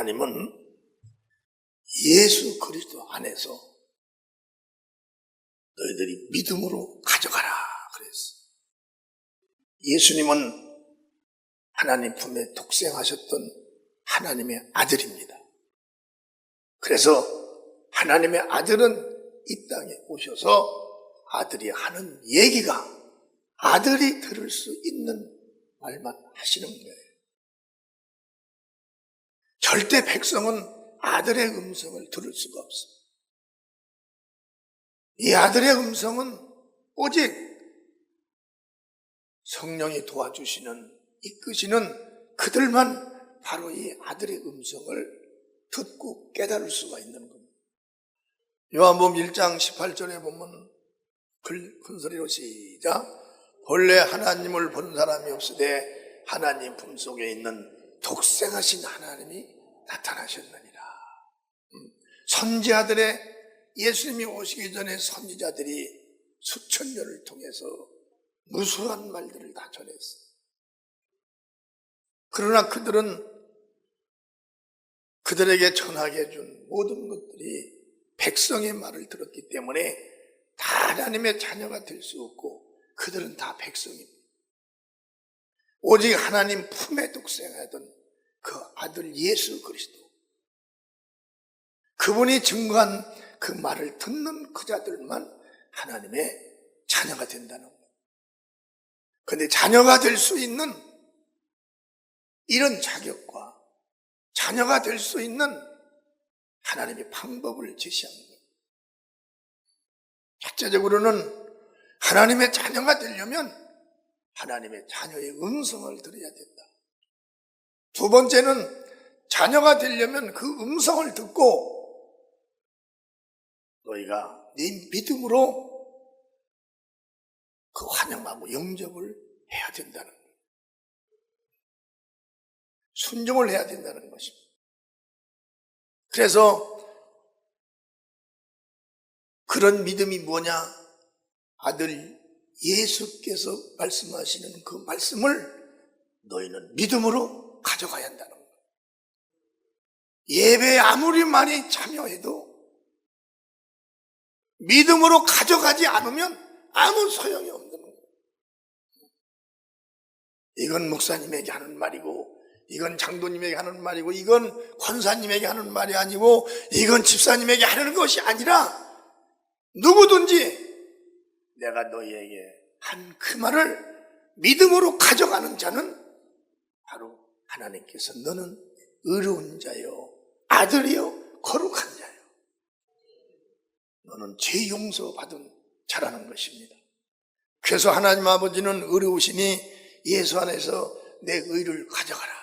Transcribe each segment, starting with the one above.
하나님은 예수 그리스도 안에서 너희들이 믿음으로 가져가라 그랬어. 예수님은 하나님 품에 독생하셨던 하나님의 아들입니다. 그래서 하나님의 아들은 이 땅에 오셔서 아들이 하는 얘기가 아들이 들을 수 있는 말만 하시는 거예요. 절대 백성은 아들의 음성을 들을 수가 없어. 이 아들의 음성은 오직 성령이 도와주시는, 이끄시는 그들만 바로 이 아들의 음성을 듣고 깨달을 수가 있는 겁니다. 요한복음 1장 18절에 보면 글- 큰 소리로 시작. 본래 하나님을 본 사람이 없으되 하나님 품속에 있는 독생하신 하나님이 나타나셨느니라. 음, 선지자들의 예수님이 오시기 전에 선지자들이 수천 년을 통해서 무수한 말들을 다 전했어. 그러나 그들은 그들에게 전하게 해준 모든 것들이 백성의 말을 들었기 때문에 다 하나님의 자녀가 될 수 없고 그들은 다 백성입니다. 오직 하나님 품에 독생하던 그 아들 예수 그리스도. 그분이 증거한 그 말을 듣는 그 자들만 하나님의 자녀가 된다는 거예요. 근데 자녀가 될 수 있는 이런 자격과 자녀가 될 수 있는 하나님의 방법을 거예요. 첫째적으로는 하나님의 자녀가 되려면 하나님의 자녀의 음성을 들어야 된다. 두 번째는 자녀가 되려면 그 음성을 듣고 너희가 네 믿음으로 그 환영하고 영접을 해야 된다는. 순종을 해야 된다는 것입니다. 그래서 그런 믿음이 뭐냐? 아들 예수께서 말씀하시는 그 말씀을 너희는 믿음으로 가져가야 한다는 거예요. 예배에 아무리 많이 참여해도 믿음으로 가져가지 않으면 아무 소용이 없는 거예요. 이건 목사님에게 하는 말이고, 이건 장로님에게 하는 말이고, 이건 권사님에게 하는 말이 아니고, 이건 집사님에게 하는 것이 아니라, 누구든지 내가 너희에게 한 그 말을 믿음으로 가져가는 자는 바로 하나님께서 너는 의로운 자요, 아들이요, 거룩한 자요. 너는 죄 용서 받은 자라는 것입니다. 그래서 하나님 아버지는 의로우시니 예수 안에서 내 의를 가져가라.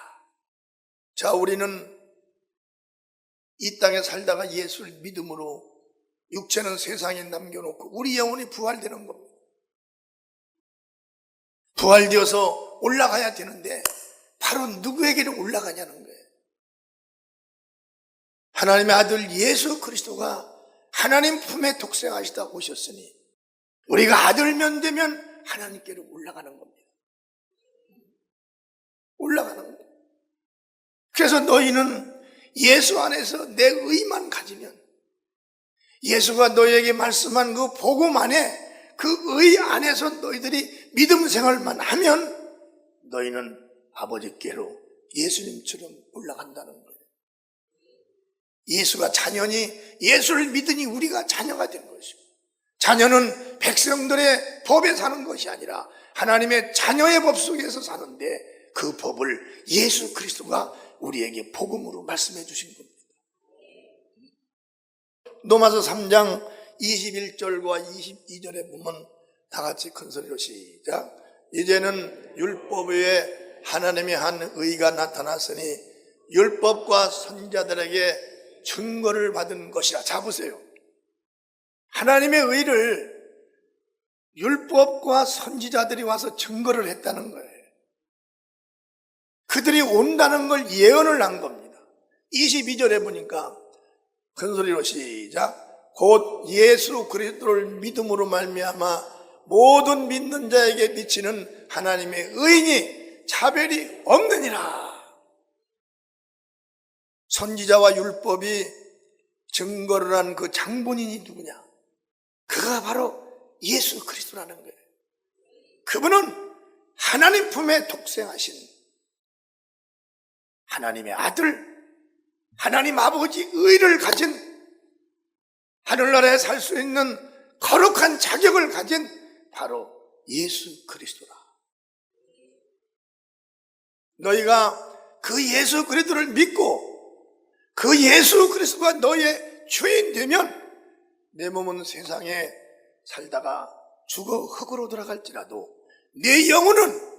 자, 우리는 이 땅에 살다가 예수를 믿음으로 육체는 세상에 남겨놓고 우리 영혼이 부활되는 겁니다. 부활되어서 올라가야 되는데 바로 누구에게는 올라가냐는 거예요. 하나님의 아들 예수 그리스도가 하나님 품에 독생하시다 오셨으니 우리가 아들면 되면 하나님께로 올라가는 겁니다. 올라가는 겁니다. 그래서 너희는 예수 안에서 내 의만 가지면 예수가 너희에게 말씀한 그 복음 안에 그 의 안에서 너희들이 믿음 생활만 하면 너희는 아버지께로 예수님처럼 올라간다는 거예요. 예수가 자녀니 예수를 믿으니 우리가 자녀가 된 것이고 자녀는 백성들의 법에 사는 것이 아니라 하나님의 자녀의 법 속에서 사는데 그 법을 예수 그리스도가 우리에게 복음으로 말씀해 주신 겁니다. 노마서 3장 21절과 22절에 보면 다 같이 큰 소리로 시작. 이제는 율법 외에 하나님의 한 의가 나타났으니 율법과 선자들에게 증거를 받은 것이라. 잡으세요. 하나님의 의를 율법과 선지자들이 와서 증거를 했다는 거예요. 그들이 온다는 걸 예언을 한 겁니다. 22절에 보니까 큰 소리로 시작. 곧 예수 그리스도를 믿음으로 말미암아 모든 믿는 자에게 미치는 하나님의 의인이 차별이 없느니라. 선지자와 율법이 증거를 한 그 장본인이 누구냐? 그가 바로 예수 그리스도라는 거예요. 그분은 하나님 품에 독생하신 하나님의 아들, 하나님 아버지 의를 가진 하늘나라에 살 수 있는 거룩한 자격을 가진 바로 예수 그리스도다. 너희가 그 예수 그리스도를 믿고 그 예수 그리스도가 너의 주인 되면 내 몸은 세상에 살다가 죽어 흙으로 돌아갈지라도 내 영혼은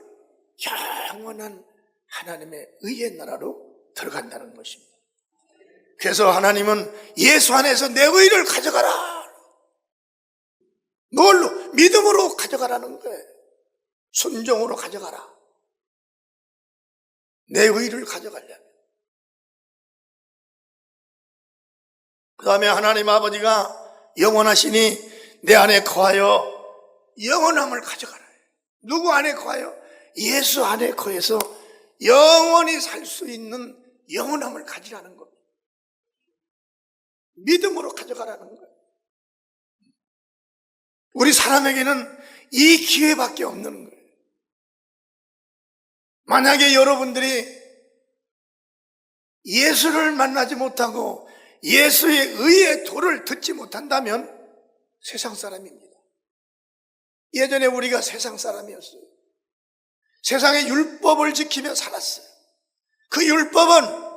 영원한 하나님의 의의 나라로 들어간다는 것입니다. 그래서 하나님은 예수 안에서 내 의를 가져가라. 뭘로? 믿음으로 가져가라는 거예요. 순종으로 가져가라. 내 의를 가져가려면. 그 다음에 하나님 아버지가 영원하시니 내 안에 거하여 영원함을 가져가라. 누구 안에 거하여? 예수 안에 거해서 영원히 살 수 있는 영원함을 가지라는 겁니다. 믿음으로 가져가라는 거예요. 우리 사람에게는 이 기회밖에 없는 거예요. 만약에 여러분들이 예수를 만나지 못하고 예수의 의의 도를 듣지 못한다면 세상 사람입니다. 예전에 우리가 세상 사람이었어요. 세상의 율법을 지키며 살았어요. 그 율법은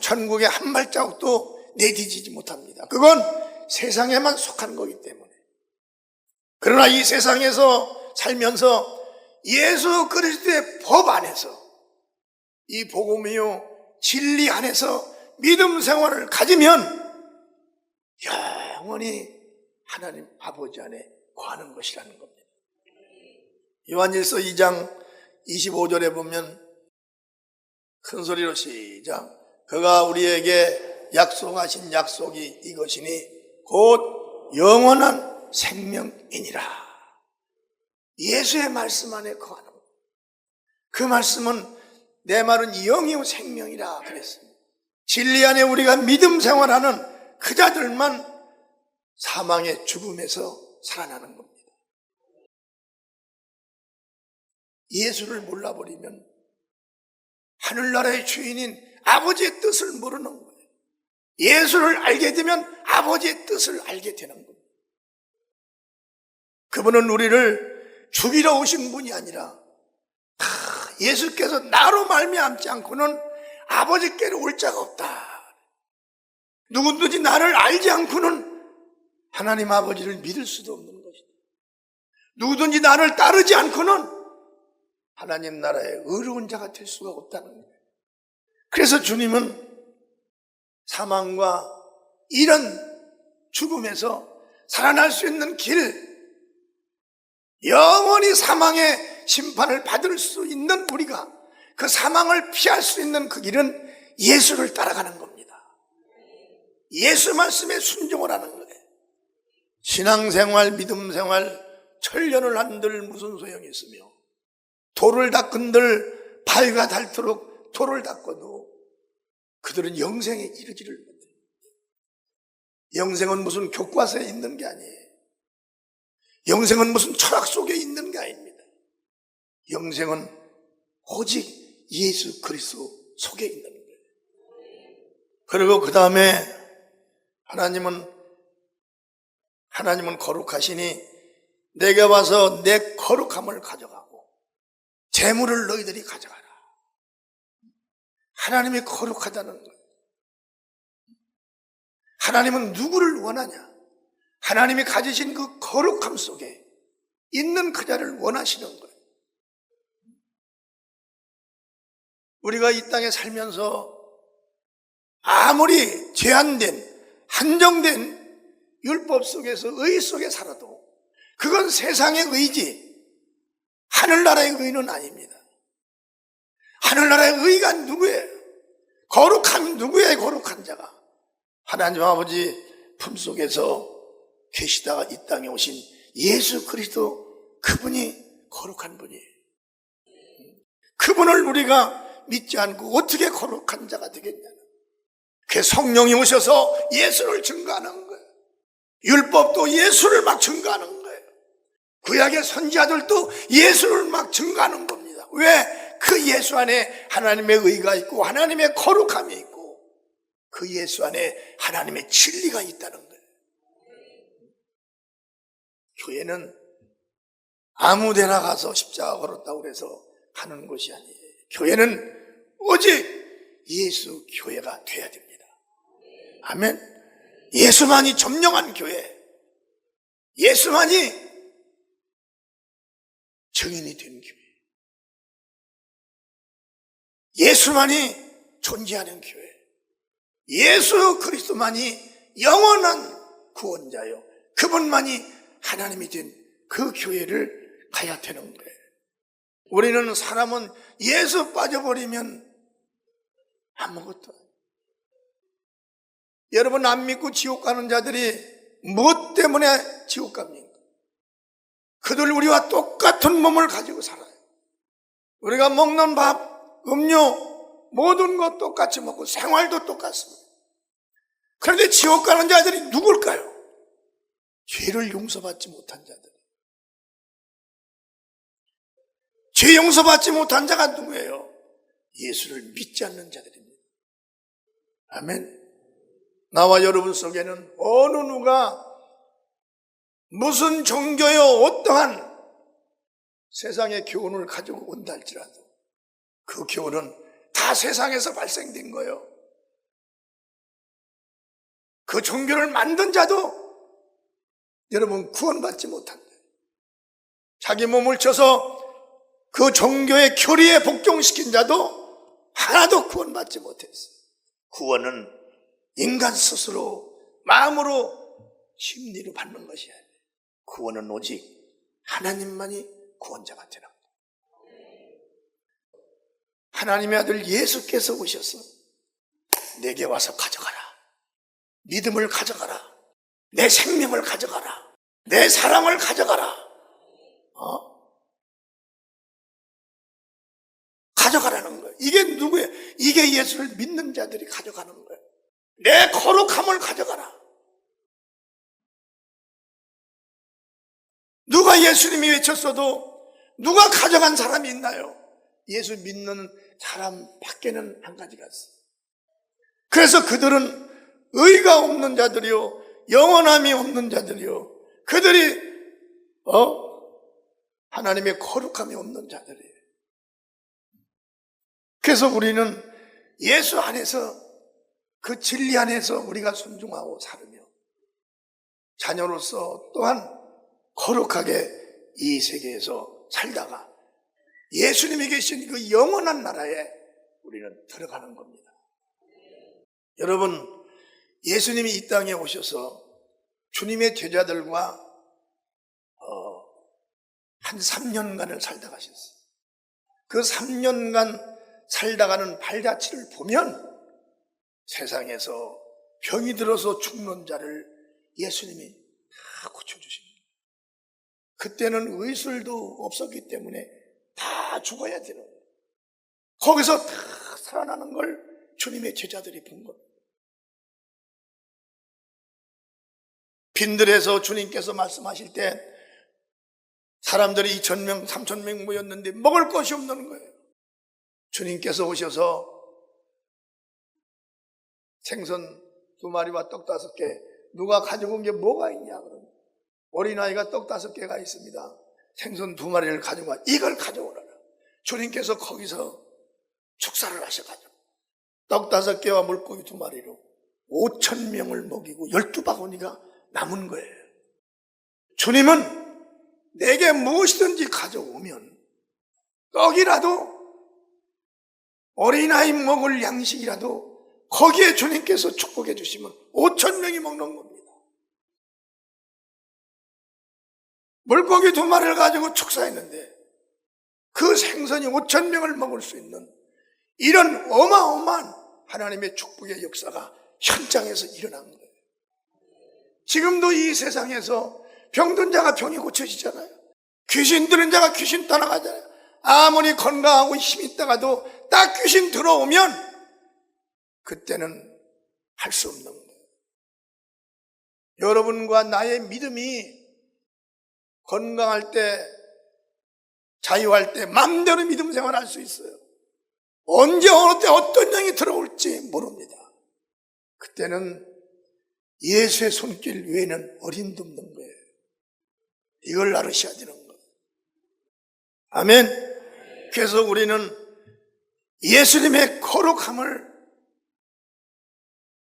천국에 한 발자국도 내디지지 못합니다. 그건 세상에만 속한 거기 때문에. 그러나 이 세상에서 살면서 예수 그리스도의 법 안에서 이 복음이요 진리 안에서 믿음 생활을 가지면 영원히 하나님 아버지 안에 거하는 것이라는 겁니다. 요한일서 2장 25절에 보면 큰 소리로 시작. 그가 우리에게 약속하신 약속이 이것이니 곧 영원한 생명이니라. 예수의 말씀 안에 거하는 것. 그 말씀은 내 말은 영이요 생명이라 그랬습니다. 진리 안에 우리가 믿음 생활하는 그 자들만 사망의 죽음에서 살아나는 겁니다. 예수를 몰라버리면 하늘나라의 주인인 아버지의 뜻을 모르는 거예요. 예수를 알게 되면 아버지의 뜻을 알게 되는 겁니다. 그분은 우리를 죽이러 오신 분이 아니라 다 예수께서 나로 말미암지 않고는 아버지께로 올 자가 없다. 누구든지 나를 알지 않고는 하나님 아버지를 믿을 수도 없는 것이다. 누구든지 나를 따르지 않고는 하나님 나라의 의로운 자가 될 수가 없다는 거예요. 그래서 주님은 사망과 이런 죽음에서 살아날 수 있는 길, 영원히 사망의 심판을 받을 수 있는 우리가 그 사망을 피할 수 있는 그 길은 예수를 따라가는 겁니다. 예수 말씀에 순종을 하는 거예요. 신앙생활, 믿음생활, 천년을 한들 무슨 소용이 있으며 돌을 닦은들 발가 닳도록 돌을 닦아도 그들은 영생에 이르지를 못해. 영생은 무슨 교과서에 있는 게 아니에요. 영생은 무슨 철학 속에 있는 게 아닙니다. 영생은 오직 예수 그리스도 속에 있는 거예요. 그리고 그 다음에 하나님은 하나님은 거룩하시니 내게 와서 내 거룩함을 가져가고 재물을 너희들이 가져가라. 하나님이 거룩하다는 거예요. 하나님은 누구를 원하냐? 하나님이 가지신 그 거룩함 속에 있는 그 자를 원하시는 거예요. 우리가 이 땅에 살면서 아무리 제한된, 한정된 율법 속에서 의 속에 살아도 그건 세상의 의지, 하늘나라의 의는 아닙니다. 하늘나라의 의가 누구예요? 거룩한 누구예요? 거룩한 자가 하나님 아버지 품 속에서 계시다가 이 땅에 오신 예수 그리스도 그분이 거룩한 분이에요. 그분을 우리가 믿지 않고 어떻게 거룩한 자가 되겠냐. 그 성령이 오셔서 예수를 증거하는 거예요. 율법도 예수를 막 증거하는 거예요. 구약의 선지자들도 예수를 막 증거하는 겁니다. 왜? 그 예수 안에 하나님의 의가 있고 하나님의 거룩함이 있고 그 예수 안에 하나님의 진리가 있다는 거예요. 교회는 아무 데나 가서 십자가 걸었다고 그래서 하는 것이 아니에요. 교회는 오직 예수 교회가 돼야 됩니다. 아멘. 예수만이 점령한 교회. 예수만이 증인이 된 교회. 예수만이 존재하는 교회. 예수 그리스도만이 영원한 구원자요. 그분만이 하나님이 된 그 교회를 가야 되는 거예요. 우리는 사람은 예수 빠져버리면 아무것도. 여러분 안 믿고 지옥 가는 자들이 무엇 때문에 지옥 갑니까? 그들 우리와 똑같은 몸을 가지고 살아요. 우리가 먹는 밥, 음료, 모든 것 똑같이 먹고 생활도 똑같습니다. 그런데 지옥 가는 자들이 누굴까요? 죄를 용서받지 못한 자들. 죄 용서받지 못한 자가 누구예요? 예수를 믿지 않는 자들입니다. 아멘. 나와 여러분 속에는 어느 누가 무슨 종교요 어떠한 세상의 교훈을 가지고 온다 할지라도 그 교훈은 다 세상에서 발생된 거예요. 그 종교를 만든 자도 여러분 구원받지 못한다. 자기 몸을 쳐서 그 종교의 교리에 복종시킨 자도 하나도 구원받지 못했어요. 구원은 인간 스스로 마음으로 심리로 받는 것이 아니에요. 구원은 오직 하나님만이 구원자가 되는 거예요. 하나님의 아들 예수께서 오셔서 내게 와서 가져가라. 믿음을 가져가라. 내 생명을 가져가라. 내 사랑을 가져가라. 어? 가져가라는 거예요. 이게 누구예요? 이게 예수를 믿는 자들이 가져가는 거예요. 내 거룩함을 가져가라. 누가 예수님이 외쳤어도 누가 가져간 사람이 있나요? 예수 믿는 사람 밖에는 한 가지가 있어요. 그래서 그들은 의가 없는 자들이요, 영원함이 없는 자들이요, 그들이, 어? 하나님의 거룩함이 없는 자들이에요. 그래서 우리는 예수 안에서 그 진리 안에서 우리가 순종하고 살으며 자녀로서 또한 거룩하게 이 세계에서 살다가 예수님이 계신 그 영원한 나라에 우리는 들어가는 겁니다. 여러분, 예수님이 이 땅에 오셔서 주님의 제자들과 어, 한 3년간을 살다 가셨어요. 그 3년간 살다가는 발자취를 보면 세상에서 병이 들어서 죽는 자를 예수님이 다 고쳐주십니다. 그때는 의술도 없었기 때문에 다 죽어야 되는 거예요. 거기서 다 살아나는 걸 주님의 제자들이 본 겁니다. 빈들에서 주님께서 말씀하실 때 사람들이 2천명, 3천명 모였는데 먹을 것이 없는 거예요. 주님께서 오셔서 생선 두 마리와 떡 다섯 개 누가 가지고 온 게 뭐가 있냐 그러면 어린아이가 떡 다섯 개가 있습니다. 생선 두 마리를 가지고 와 이걸 가져오라라. 주님께서 거기서 축사를 하셔가지고 떡 다섯 개와 물고기 두 마리로 5천 명을 먹이고 열두 바구니가 남은 거예요. 주님은 내게 무엇이든지 가져오면 떡이라도 어린아이 먹을 양식이라도 거기에 주님께서 축복해 주시면 5천 명이 먹는 겁 물고기 두 마리를 가지고 축사했는데 그 생선이 5천 명을 먹을 수 있는 이런 어마어마한 하나님의 축복의 역사가 현장에서 일어난 거예요. 지금도 이 세상에서 병든 자가 병이 고쳐지잖아요. 귀신 들은 자가 귀신 떠나가잖아요. 아무리 건강하고 힘 있다가도 딱 귀신 들어오면 그때는 할 수 없는 거예요. 여러분과 나의 믿음이 건강할 때, 자유할 때 마음대로 믿음 생활할 수 있어요. 언제 어느 때 어떤 영이 들어올지 모릅니다. 그때는 예수의 손길 외에는 어림도 없는 거예요. 이걸 알으셔야 되는 거예요. 아멘. 그래서 우리는 예수님의 거룩함을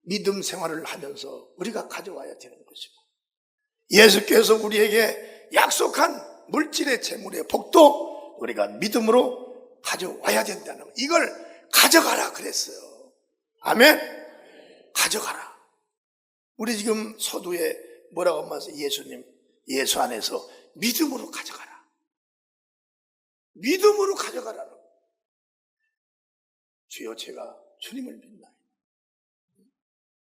믿음 생활을 하면서 우리가 가져와야 되는 것이고 예수께서 우리에게 약속한 물질의 재물의 복도 우리가 믿음으로 가져와야 된다는 거. 이걸 가져가라 그랬어요. 아멘. 가져가라. 우리 지금 서두에 뭐라고 말해서 예수님 예수 안에서 믿음으로 가져가라. 믿음으로 가져가라는 거예요. 주여 제가 주님을 믿나요?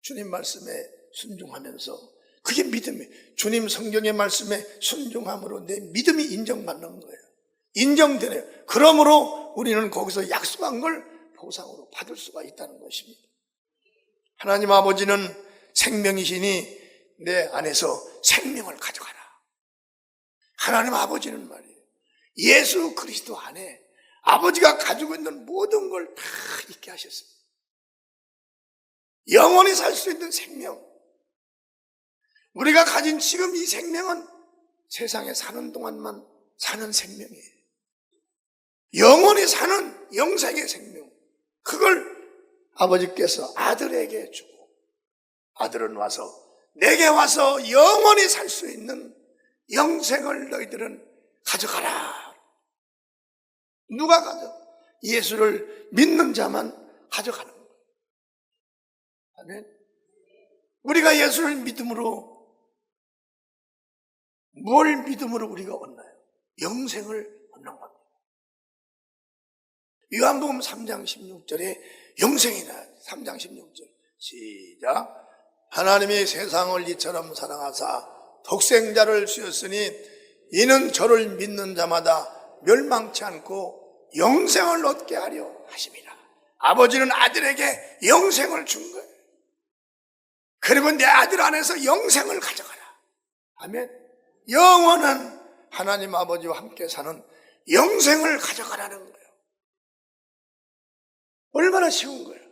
주님 말씀에 순종하면서 그게 믿음이에요. 주님 성경의 말씀에 순종함으로 내 믿음이 인정받는 거예요. 인정되네요. 그러므로 우리는 거기서 약속한 걸 보상으로 받을 수가 있다는 것입니다. 하나님 아버지는 생명이시니 내 안에서 생명을 가져가라. 하나님 아버지는 말이에요. 예수 그리스도 안에 아버지가 가지고 있는 모든 걸 다 있게 하셨습니다. 영원히 살 수 있는 생명. 우리가 가진 지금 이 생명은 세상에 사는 동안만 사는 생명이에요. 영원히 사는 영생의 생명. 그걸 아버지께서 아들에게 주고 아들은 와서 내게 와서 영원히 살 수 있는 영생을 너희들은 가져가라. 누가 가져? 예수를 믿는 자만 가져가는 거예요. 아멘. 우리가 예수를 믿음으로 뭘 믿음으로 우리가 얻나요? 영생을 얻는 겁니다. 요한복음 3장 16절에 영생이다. 3장 16절. 시작. 하나님이 세상을 이처럼 사랑하사 독생자를 주셨으니 이는 저를 믿는 자마다 멸망치 않고 영생을 얻게 하려 하십니다. 아버지는 아들에게 영생을 준 거예요. 그리고 내 아들 안에서 영생을 가져가라. 아멘. 영원한 하나님 아버지와 함께 사는 영생을 가져가라는 거예요. 얼마나 쉬운 거예요.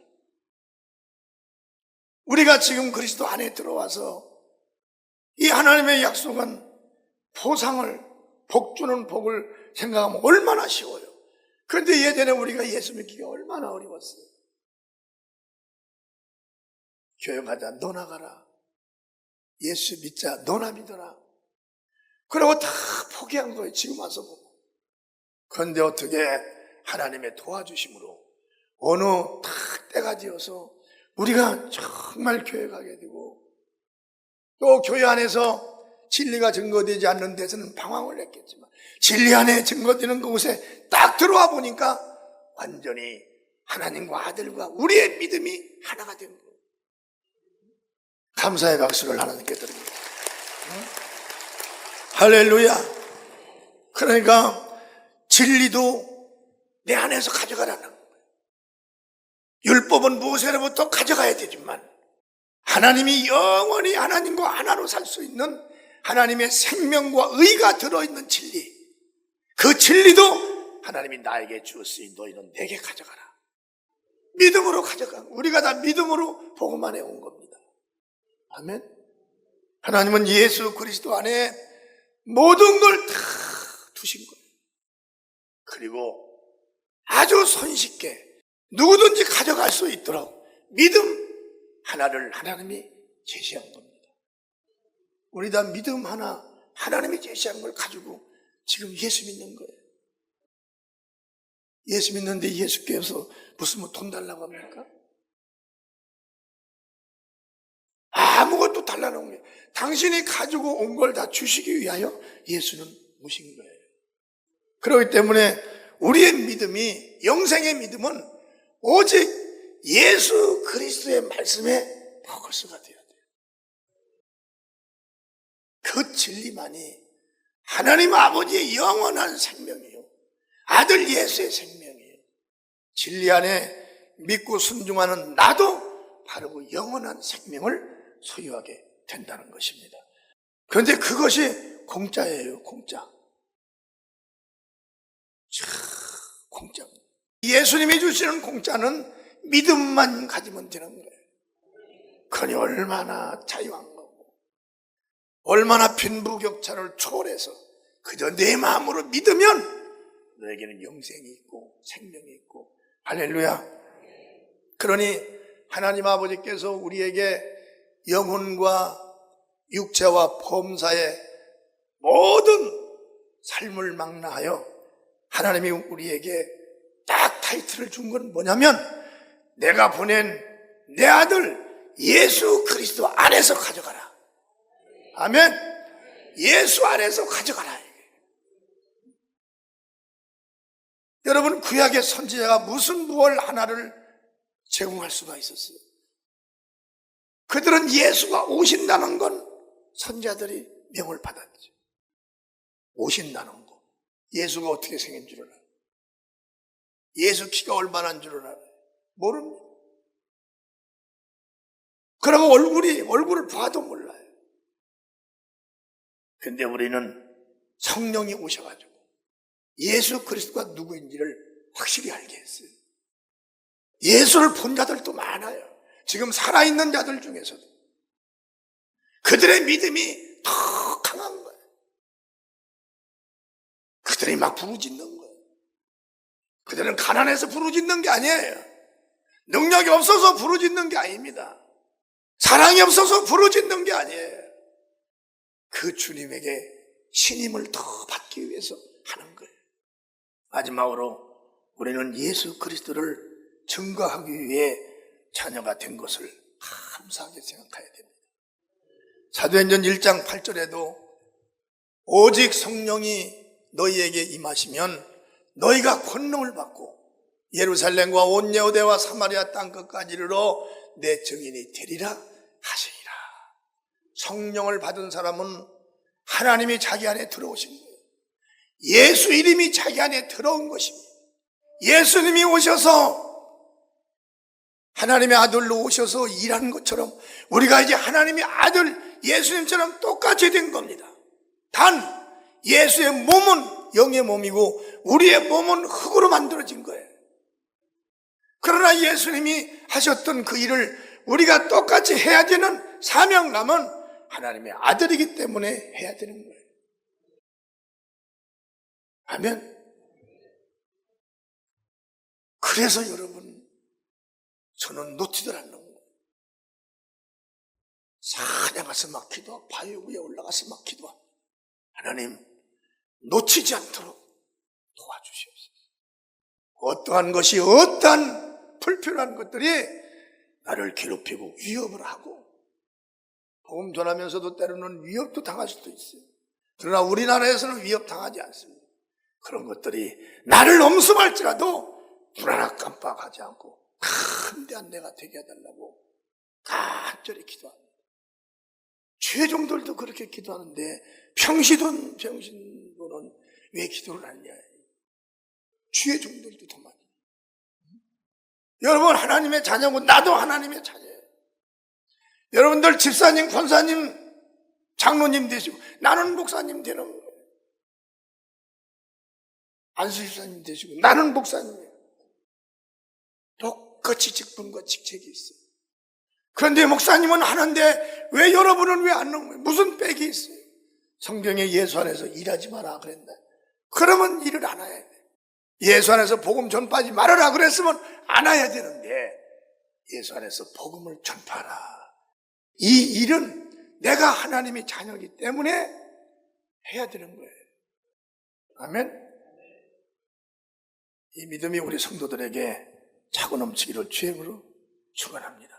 우리가 지금 그리스도 안에 들어와서 이 하나님의 약속한 보상을 복 주는 복을 생각하면 얼마나 쉬워요. 그런데 예전에 우리가 예수 믿기가 얼마나 어려웠어요. 교육하자 너 나 가라. 예수 믿자 너나 믿어라. 그러고 다 포기한 거예요. 지금 와서 보고. 그런데 어떻게 하나님의 도와주심으로 어느 딱 때가 지어서 우리가 정말 교회 가게 되고 또 교회 안에서 진리가 증거되지 않는 데서는 방황을 했겠지만 진리 안에 증거되는 그곳에 딱 들어와 보니까 완전히 하나님과 아들과 우리의 믿음이 하나가 된 거예요. 감사의 박수를 하나님께 드립니다. 할렐루야. 그러니까 진리도 내 안에서 가져가라는 거예요. 율법은 모세로부터 가져가야 되지만 하나님이 영원히 하나님과 하나로 살 수 있는 하나님의 생명과 의가 들어있는 진리. 그 진리도 하나님이 나에게 주었으니 너희는 내게 가져가라. 믿음으로 가져가. 우리가 다 믿음으로 복음 안에 온 겁니다. 아멘. 하나님은 예수 그리스도 안에 모든 걸 다 두신 거예요. 그리고 아주 손쉽게 누구든지 가져갈 수 있도록 믿음 하나를 하나님이 제시한 겁니다. 우리 다 믿음 하나 하나님이 제시한 걸 가지고 지금 예수 믿는 거예요. 예수 믿는데 예수께서 무슨 뭐 돈 달라고 합니까? 달라는 거예요. 당신이 가지고 온 걸 다 주시기 위하여 예수는 오신 거예요. 그렇기 때문에 우리의 믿음이 영생의 믿음은 오직 예수 그리스도의 말씀에 포커스가 되어야 돼요. 그 진리만이 하나님 아버지의 영원한 생명이요. 아들 예수의 생명이에요. 진리 안에 믿고 순종하는 나도 바로 그 영원한 생명을 소유하게 된다는 것입니다. 그런데 그것이 공짜예요, 공짜. 참, 공짜. 예수님이 주시는 공짜는 믿음만 가지면 되는 거예요. 그니 얼마나 자유한 거고, 얼마나 빈부격차를 초월해서 그저 내 마음으로 믿으면 너에게는 영생이 있고 생명이 있고 할렐루야. 그러니 하나님 아버지께서 우리에게 영혼과 육체와 범사의 모든 삶을 망라하여 하나님이 우리에게 딱 타이틀을 준 건 뭐냐면 내가 보낸 내 아들 예수 그리스도 안에서 가져가라. 아멘. 예수 안에서 가져가라. 여러분 구약의 선지자가 무슨 무얼 하나를 제공할 수가 있었어요. 그들은 예수가 오신다는 건 선자들이 명을 받았죠. 오신다는 거. 예수가 어떻게 생긴 줄 알아요? 예수 키가 얼마나 줄 알아요? 모릅니다. 그리고 얼굴이, 얼굴을 봐도 몰라요. 근데 우리는 성령이 오셔가지고 예수 그리스도가 누구인지를 확실히 알게 했어요. 예수를 본 자들도 많아요. 지금 살아있는 자들 중에서도. 그들의 믿음이 더 강한 거예요. 그들이 막 부르짖는 거예요. 그들은 가난해서 부르짖는 게 아니에요. 능력이 없어서 부르짖는 게 아닙니다. 사랑이 없어서 부르짖는 게 아니에요. 그 주님에게 신임을 더 받기 위해서 하는 거예요. 마지막으로 우리는 예수 그리스도를 증거하기 위해 자녀가 된 것을 감사하게 생각해야 됩니다. 사도행전 1장 8절에도 오직 성령이 너희에게 임하시면 너희가 권능을 받고 예루살렘과 온 여호대와 사마리아 땅 끝까지 이르러 내 증인이 되리라 하시니라. 성령을 받은 사람은 하나님이 자기 안에 들어오신 거예요. 예수 이름이 자기 안에 들어온 것입니다. 예수님이 오셔서 하나님의 아들로 오셔서 일하는 것처럼 우리가 이제 하나님의 아들 예수님처럼 똑같이 된 겁니다. 단 예수의 몸은 영의 몸이고 우리의 몸은 흙으로 만들어진 거예요. 그러나 예수님이 하셨던 그 일을 우리가 똑같이 해야 되는 사명감은 하나님의 아들이기 때문에 해야 되는 거예요. 아멘. 그래서 여러분, 저는 놓치들 않는 거예요. 산에 가서 막 기도하고, 바위 위에 올라가서 막 기도하고, 하나님, 놓치지 않도록 도와주시옵소서. 어떠한 것이, 어떠한 불필요한 것들이 나를 괴롭히고 위협을 하고, 복음 전하면서도 때로는 위협도 당할 수도 있어요. 그러나 우리나라에서는 위협 당하지 않습니다. 그런 것들이 나를 엄습할지라도 불안하 깜빡하지 않고 큰 대한 내가 되게 해달라고 간절히 기도합니다. 죄종들도 그렇게 기도하는데 평시돈 병신도는 왜 기도를 하느냐? 죄종들도 더 많이. 여러분 하나님의 자녀고 나도 하나님의 자녀예요. 여러분들 집사님, 권사님, 장로님 되시고 나는 목사님 되는 거예요. 안수 집사님 되시고 나는 목사님이에요. 똑같이 직분과 직책이 있어요. 그런데 목사님은 하는데 왜 여러분은 왜안 하는 거예요? 무슨 빽이 있어요? 성경에 예수 안에서 일하지 마라 그랬나? 그러면 일을 안 해야 돼. 예수 안에서 복음 전파하지 말아라 그랬으면 안 해야 되는데 예수 안에서 복음을 전파하라. 이 일은 내가 하나님의 자녀이기 때문에 해야 되는 거예요. 아멘. 이 믿음이 우리 성도들에게 차고 넘치기를 주행으로 축원합니다.